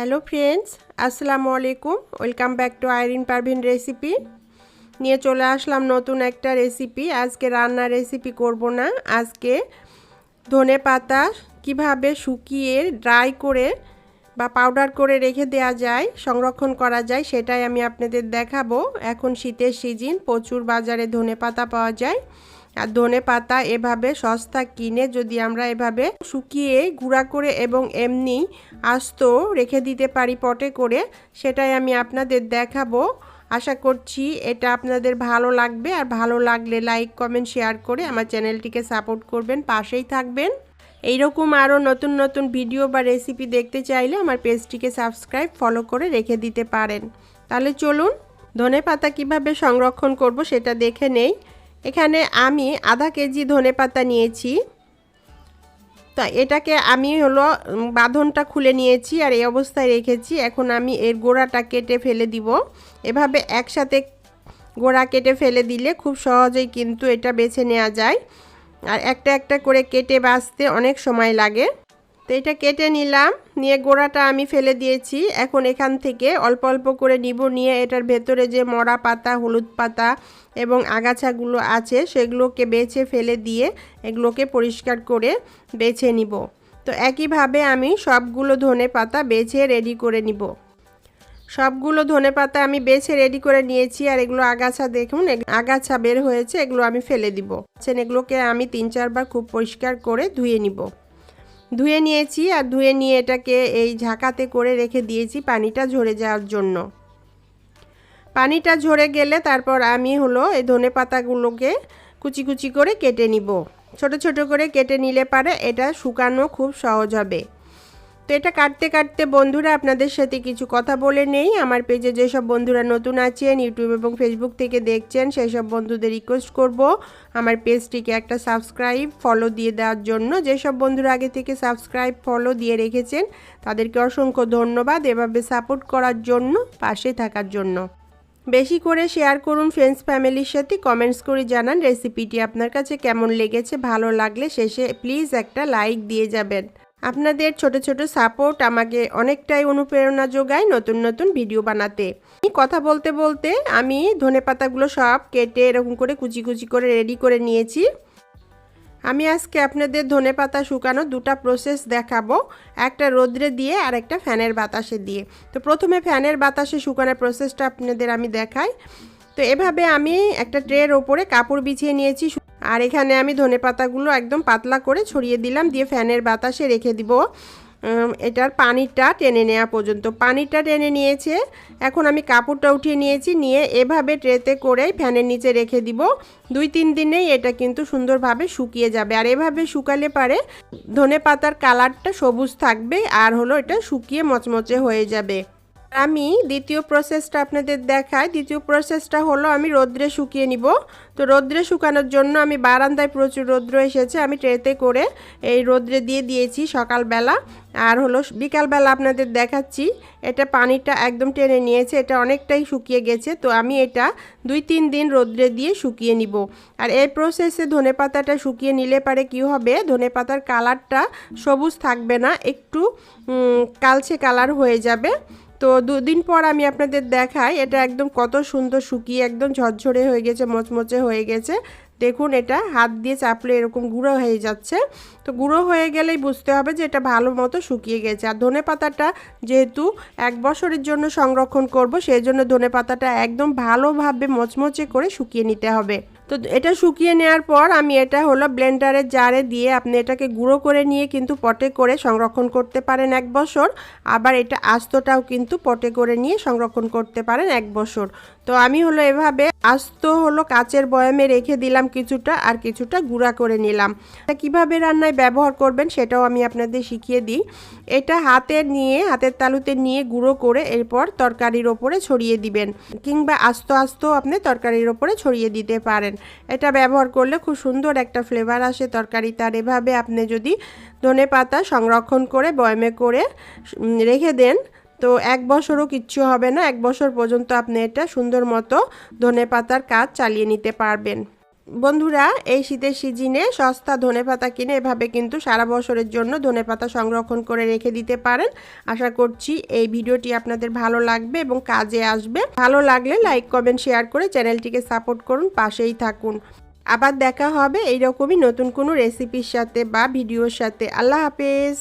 Hello friends, আসসালামু আলাইকুম। Welcome back to Irin Parvin recipe. নিয়ে চলে আসলাম নতুন একটা রেসিপি। আজকে রান্নার রেসিপি করব না। আজকে ধনে পাতা কীভাবে শুকিয়ে ড্রাই করে বা পাউডার করে রেখে দেওয়া যায়, সংরক্ষণ করা যায়, সেটাই আমি আপনাদের দেখাবো। এখন শীতের সিজন, প্রচুর বাজারে ধনে পাতা পাওয়া যায়। আর ধনে পাতা এভাবে সস্তা কিনে যদি আমরা এভাবে শুকিয়ে, গুঁড়া করে এবং এমনি আস্ত রেখে দিতে পারি পটে করে, সেটাই আমি আপনাদের দেখাবো। আশা করছি এটা আপনাদের ভালো লাগবে। আর ভালো লাগলে লাইক, কমেন্ট, শেয়ার করে আমার চ্যানেলটিকে সাপোর্ট করবেন। পাশেই থাকবেন। এইরকম আরও নতুন নতুন ভিডিও বা রেসিপি দেখতে চাইলে আমার পেজটিকে সাবস্ক্রাইব, ফলো করে রেখে দিতে পারেন। তাহলে চলুন, ধনে পাতা কীভাবে সংরক্ষণ করব সেটা দেখে নেই। এখানে আমি আধা কেজি ধনে পাতা নিয়েছি। তা এটাকে আমি হলো বাঁধনটা খুলে নিয়েছি আর এই অবস্থায় রেখেছি। এখন আমি এর গোড়াটা কেটে ফেলে দিব। এভাবে একসাথে গোড়া কেটে ফেলে দিলে খুব সহজেই কিন্তু এটা বেছে নেওয়া যায়। আর একটা একটা করে কেটে বাঁচতে অনেক সময় লাগে। তো এটা কেটে নিলাম, নিয়ে গোড়াটা আমি ফেলে দিয়েছি। এখন এখান থেকে অল্প অল্প করে নিব, নিয়ে এটার ভেতরে যে মরা পাতা, হলুদ পাতা এবং আগাছাগুলো আছে, সেগুলোকে বেছে ফেলে দিয়ে এগুলোকে পরিষ্কার করে বেছে নিব। তো একইভাবে আমি সবগুলো ধনে পাতা বেছে রেডি করে নিব। সবগুলো ধনে পাতা আমি বেছে রেডি করে নিয়েছি, আর এগুলো আগাছা দেখুন আগাছা বের হয়েছে, এগুলো আমি ফেলে দিব। এগুলোকে আমি তিন চারবার খুব পরিষ্কার করে ধুয়ে নিব। ধুয়ে নিয়েছি আর ধুয়ে নিয়ে এটাকে এই ঝাঁকাতে করে রেখে দিয়েছি পানিটা ঝরে যাওয়ার জন্য। পানিটা ঝরে গেলে তারপর আমি হলো এই ধনে পাতাগুলোকে কুচি কুচি করে কেটে নিব। ছোট ছোট করে কেটে নিলে পারে এটা শুকানো খুব সহজ হবে। তো এটা কাটতে কাটতে বন্ধুরা আপনাদের সাথে কিছু কথা বলে নেই। আমার পেজে যেসব বন্ধুরা নতুন আছেন ইউটিউব এবং ফেসবুক থেকে দেখছেন সেই সব বন্ধুদের রিকোয়েস্ট করব। আমার পেজটিকে একটা সাবস্ক্রাইব ফলো দিয়ে দেওয়ার জন্য। যেসব বন্ধুরা আগে থেকে সাবস্ক্রাইব ফলো দিয়ে রেখেছেন, তাদেরকে অসংখ্য ধন্যবাদ এভাবে সাপোর্ট করার জন্য, পাশে থাকার জন্য। বেশি করে শেয়ার করুন ফ্রেন্ডস ফ্যামিলির সাথে কমেন্টস করে জানান রেসিপিটি আপনার কাছে কেমন লেগেছে, ভালো লাগলে শেষে প্লিজ একটা লাইক দিয়ে যাবেন। আপনাদের ছোট ছোট সাপোর্ট আমাকে অনেকটাই অনুপ্রেরণা যোগায় নতুন নতুন ভিডিও বানাতে। কথা বলতে বলতে আমি ধনে পাতাগুলো সব কেটে এরকম করে কুচি কুচি করে রেডি করে নিয়েছি। আমি আজকে আপনাদের ধনে পাতা শুকানো দুটা প্রসেস দেখাবো, একটা রোদ্রে দিয়ে আর একটা ফ্যানের বাতাসে দিয়ে। তো প্রথমে ফ্যানের বাতাসে শুকানোর প্রসেসটা আপনাদের আমি দেখাই। তো এভাবে আমি একটা ট্রের ওপরে কাপড় বিছিয়ে নিয়েছি আর এখানে আমি ধনে পাতাগুলো একদম পাতলা করে ছড়িয়ে দিলাম, দিয়ে ফ্যানের বাতাসে রেখে দিব। এটার পানিটা টেনে নেওয়া পর্যন্ত। পানিটা টেনে নিয়েছে, এখন আমি কাপড়টা উঠিয়ে নিয়েছি, নিয়ে এভাবে ট্রেতে করে ফ্যানের নিচে রেখে দিব। দুই তিন দিনেই এটা কিন্তু সুন্দরভাবে শুকিয়ে যাবে। আর এভাবে শুকালে পারে ধনে পাতার কালারটা সবুজ থাকবে, আর হলো এটা শুকিয়ে মচমচে হয়ে যাবে। আমি দ্বিতীয় প্রসেসটা আপনাদের দেখাই। দ্বিতীয় প্রসেসটা হলো আমি রোদ্রে শুকিয়ে নিব। তো রোদ্রে শুকানোর জন্য আমি বারান্দায় প্রচুর রৌদ্র এসেছে। আমি ট্রেতে করে এই রোদ্রে দিয়ে দিয়েছি সকালবেলা। আর হলো বিকালবেলা আপনাদের দেখাচ্ছি, এটা পানিটা একদম টেনে নিয়েছে, এটা অনেকটাই শুকিয়ে গেছে। তো আমি এটা দুই তিন দিন রোদ্রে দিয়ে শুকিয়ে নিব। আর এই প্রসেসে ধনে পাতাটা শুকিয়ে নিলে পারে কি হবে, ধনে পাতার কালারটা সবুজ থাকবে না, একটু কালচে কালার হয়ে যাবে। তো দুদিন পর আমি আপনাদের দেখাই, এটা একদম কত সুন্দর শুকিয়ে একদম ঝরঝরে হয়ে গেছে, মচমচে হয়ে গেছে। দেখুন এটা, হাত দিয়ে চাপলে এরকম গুঁড়ো হয়ে যাচ্ছে। তো গুঁড়ো হয়ে গেলেই বুঝতে হবে যে এটা ভালো মতো শুকিয়ে গেছে। আর ধনে পাতাটা যেহেতু এক বছরের জন্য সংরক্ষণ করব, সেই জন্য ধনে পাতাটা একদম ভালোভাবে মচমচে করে শুকিয়ে নিতে হবে। তো এটা শুকিয়ে নেওয়ার পর আমি এটা হলো ব্লেন্ডারের জারে দিয়ে আপনি এটাকে গুঁড়ো করে নিয়ে কিন্তু পটে করে সংরক্ষণ করতে পারেন এক বছর। আবার এটা আস্তটাও কিন্তু পটে করে নিয়ে সংরক্ষণ করতে পারেন এক বছর। তো আমি হলো এভাবে আস্ত হলো কাচের বয়ামে রেখে দিলাম কিছুটা আর কিছুটা গুঁড়া করে নিলাম। কীভাবে রান্নায় ব্যবহার করবেন সেটাও আমি আপনাদের শিখিয়ে দিই। এটা হাতে নিয়ে, হাতের তালুতে নিয়ে গুঁড়ো করে এরপর তরকারির ওপরে ছড়িয়ে দিবেন কিংবা আস্ত আস্ত আপনি তরকারির ওপরে ছড়িয়ে দিতে পারেন। এটা ব্যবহার করলে খুব সুন্দর একটা ফ্লেভার আসে তরকারি তার এভাবে আপনি যদি ধনে পাতা সংরক্ষণ করে বয়মে করে রেখে দেন তো এক বছরও কিচ্ছু হবে না, এক বছর পর্যন্ত আপনি এটা সুন্দর মতো ধনে পাতার কাজ চালিয়ে নিতে পারবেন। বন্ধুরা, এই শীতের সিজনে সস্তা ধনেপাতা কিনে এভাবে কিন্তু সারা বছরের জন্য ধনেপাতা সংরক্ষণ করে রেখে দিতে পারেন। আশা করছি এই ভিডিওটি আপনাদের ভালো লাগবে এবং কাজে আসবে। ভালো লাগলে লাইক, কমেন্ট, শেয়ার করে চ্যানেলটিকে সাপোর্ট করুন, পাশেই থাকুন। আবার দেখা হবে এইরকমই নতুন কোনো রেসিপির সাথে বা ভিডিওর সাথে। আল্লাহ হাফেজ।